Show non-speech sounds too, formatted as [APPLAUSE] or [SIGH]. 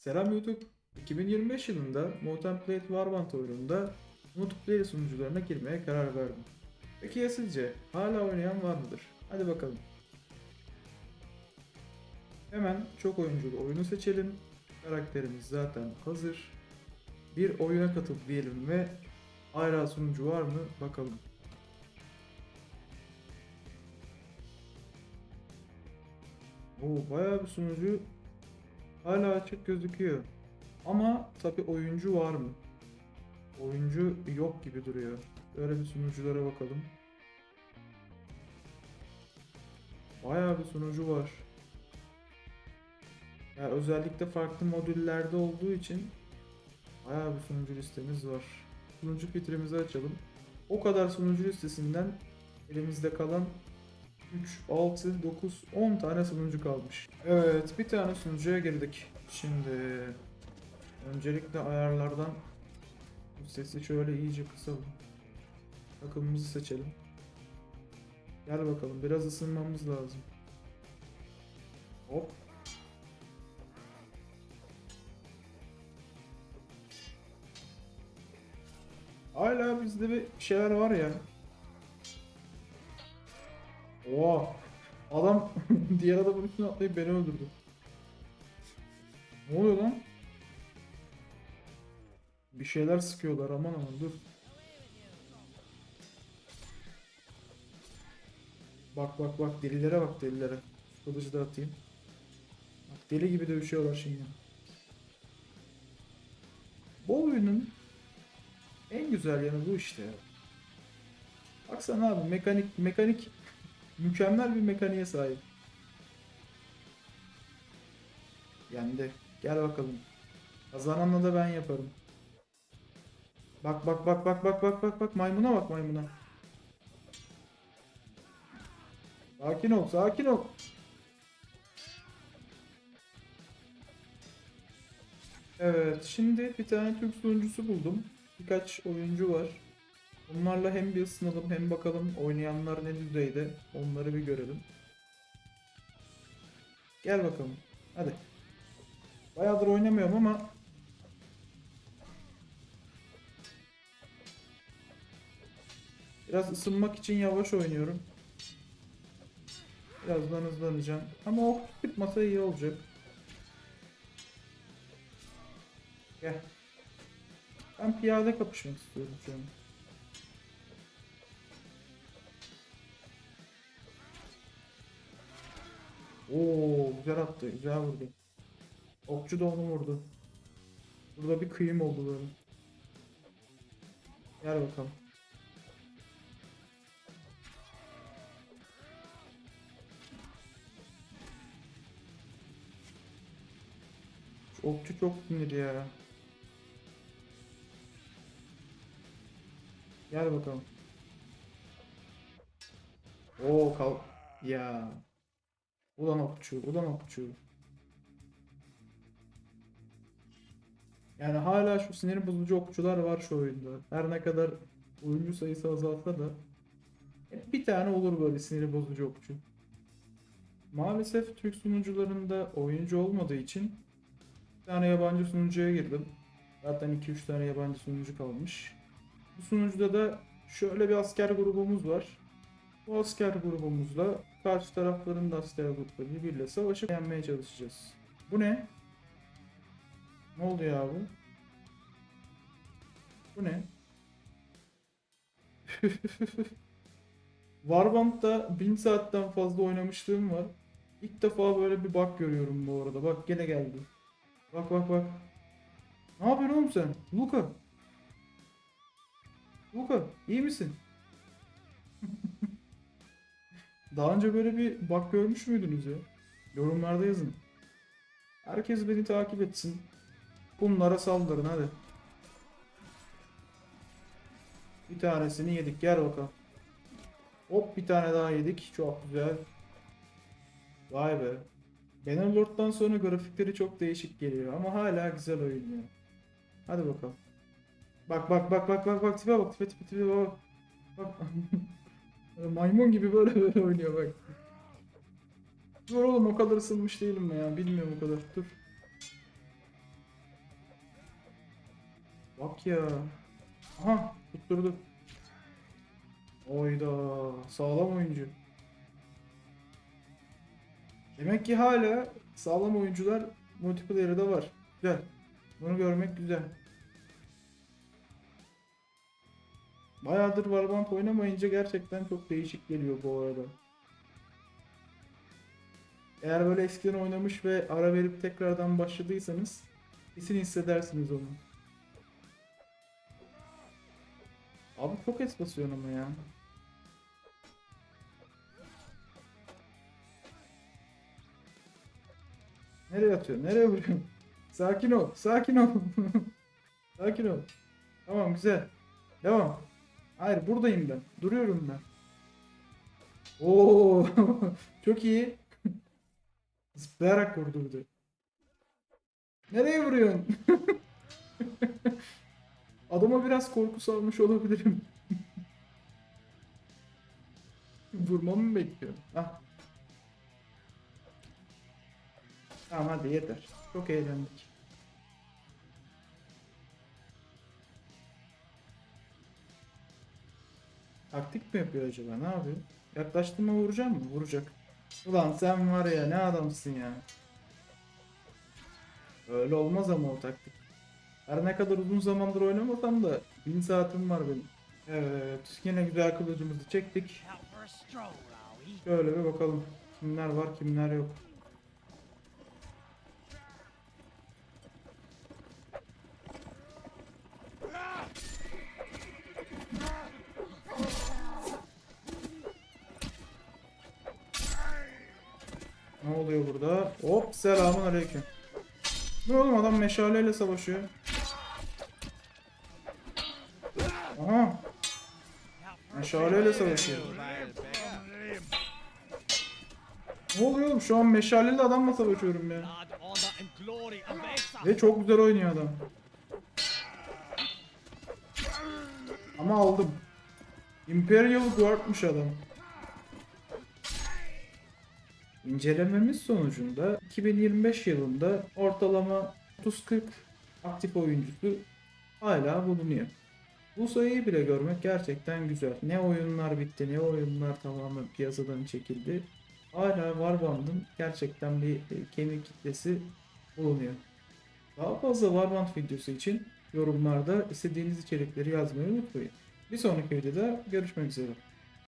Selam YouTube. 2025 yılında Contemplate Warband oyununda multiplayer sunucularına girmeye karar verdim. Peki ya sizce hala oynayan var mıdır? Hadi bakalım. Hemen çok oyunculu oyunu seçelim. Karakterimiz zaten hazır. Bir oyuna katıl diyelim ve hala sunucu var mı bakalım. Oo, bayağı bir sunucu hala açık gözüküyor. Ama tabi oyuncu var mı? Oyuncu yok gibi duruyor. Böyle bir sunuculara bakalım. Bayağı bir sunucu var. Ya özellikle farklı modüllerde olduğu için bayağı bir sunucu listemiz var. Sunucu filtremizi açalım. O kadar sunucu listesinden elimizde kalan 3, 6, 9, 10 tane sunucu kalmış. Evet bir tane sunucuya girdik. Şimdi öncelikle ayarlardan sesi şöyle iyice kısalım. Takımımızı seçelim. Gel bakalım biraz ısınmamız lazım. Hop. Hala bizde bir şeyler var ya. Oha. Adam [LAUGHS] diğer adamın üstüne atlayıp beni öldürdü. Ne oluyor lan? Bir şeyler sıkıyorlar aman aman dur. Bak bak bak delilere bak delilere. Şu Kılıcı da atayım. Bak deli gibi dövüşüyorlar şimdi. Bu oyunun en güzel yanı bu işte ya. Baksana abi mekanik mekanik mükemmel bir mekaniğe sahip. Yendi. Gel bakalım. Kazananla da ben yaparım. Bak bak bak bak bak bak bak bak maymuna bak maymuna. Sakin ol, sakin ol. Evet, şimdi bir tane Türk sunucusu buldum. Birkaç oyuncu var. Onlarla hem bir ısınalım hem bakalım oynayanlar ne düzeyde. Onları bir görelim. Gel bakalım. Hadi. Bayağıdır oynamıyorum ama biraz ısınmak için yavaş oynuyorum. Birazdan hızlanacağım. Ama ok tutmasa iyi olacak. Gel. Ben piyade kapışmak istiyorum şu. Oo güzel attı, güzel vurdu. Okçu da onu vurdu. Burada bir kıyım oldu böyle. Gel bakalım. Şu okçu çok sinir ya. Gel bakalım. Oo kal ya. Ulan okçu, ulan okçu. Yani hala şu sinir bozucu okçular var şu oyunda. Her ne kadar oyuncu sayısı azalsa da hep bir tane olur böyle sinir bozucu okçu. Maalesef Türk sunucularında oyuncu olmadığı için bir tane yabancı sunucuya girdim. Zaten 2-3 tane yabancı sunucu kalmış. Bu sunucuda da şöyle bir asker grubumuz var. Bu asker grubumuzla karşı tarafların da asker grupları birbiriyle savaşıp yenmeye çalışacağız. Bu ne? Ne oluyor abi? Bu ne? [LAUGHS] Warband'da 1000 saatten fazla oynamışlığım var. İlk defa böyle bir bug görüyorum bu arada. Bak gene geldi. Bak bak bak. Ne yapıyorsun oğlum sen? Luka. Luka iyi misin? Daha önce böyle bir bug görmüş müydünüz ya? Yorumlarda yazın. Herkes beni takip etsin. Bunlara saldırın hadi. Bir tanesini yedik. Gel bakalım. Hop bir tane daha yedik. Çok güzel. Vay be. Bannerlord'dan sonra grafikleri çok değişik geliyor ama hala güzel oyun ya. Hadi bakalım. Bak bak bak bak bak bak tipe bak tipe tipe tipe bak. Bak. [LAUGHS] Maymun gibi böyle [LAUGHS] böyle oynuyor bak. Dur oğlum o kadar ısınmış değilim ya. Bilmiyorum o kadar. Dur. Bak ya. Aha tutturdu. Oyda sağlam oyuncu. Demek ki hala sağlam oyuncular multiplayer'da var. Güzel. Bunu görmek güzel. Bayağıdır Valorant oynamayınca gerçekten çok değişik geliyor bu arada. Eğer böyle eskiden oynamış ve ara verip tekrardan başladıysanız kesin hissedersiniz onu. Abi çok es basıyorsun ama ya. Nereye atıyorsun? Nereye vuruyorsun? Sakin ol. Sakin ol. [LAUGHS] sakin ol. Tamam güzel. Devam. Hayır buradayım ben. Duruyorum ben. Oo [LAUGHS] çok iyi. [LAUGHS] Zıplayarak vurdurdu. Nereye vuruyorsun? [LAUGHS] Adama biraz korku salmış olabilirim. Vurmamı mı bekliyorsun? Ah. Tamam hadi yeter. Çok eğlendik. Taktik mi yapıyor acaba? Ne yapıyor? Yaklaştığıma vuracak mı? Vuracak. Ulan sen var ya ne adamsın ya. Öyle olmaz ama o taktik. Her ne kadar uzun zamandır oynamasam da 1000 saatim var benim. Evet yine güzel kılıcımızı çektik. Şöyle bir bakalım. Kimler var kimler yok. Ne oluyor burada? Hop selamun aleyküm. Ne oğlum adam meşaleyle savaşıyor. Aha meşaleyle savaşıyor. Ne oluyor oğlum? Şu an meşaleli adamla savaşıyorum ya. Ve çok güzel oynuyor adam. Ama aldım. Imperial Guard'mış adam. İncelememiz sonucunda 2025 yılında ortalama 30-40 aktif oyuncusu hala bulunuyor. Bu sayıyı bile görmek gerçekten güzel. Ne oyunlar bitti, ne oyunlar tamamen piyasadan çekildi. Hala Warband'ın gerçekten bir e, kemik kitlesi bulunuyor. Daha fazla Warband videosu için yorumlarda istediğiniz içerikleri yazmayı unutmayın. Bir sonraki videoda görüşmek üzere.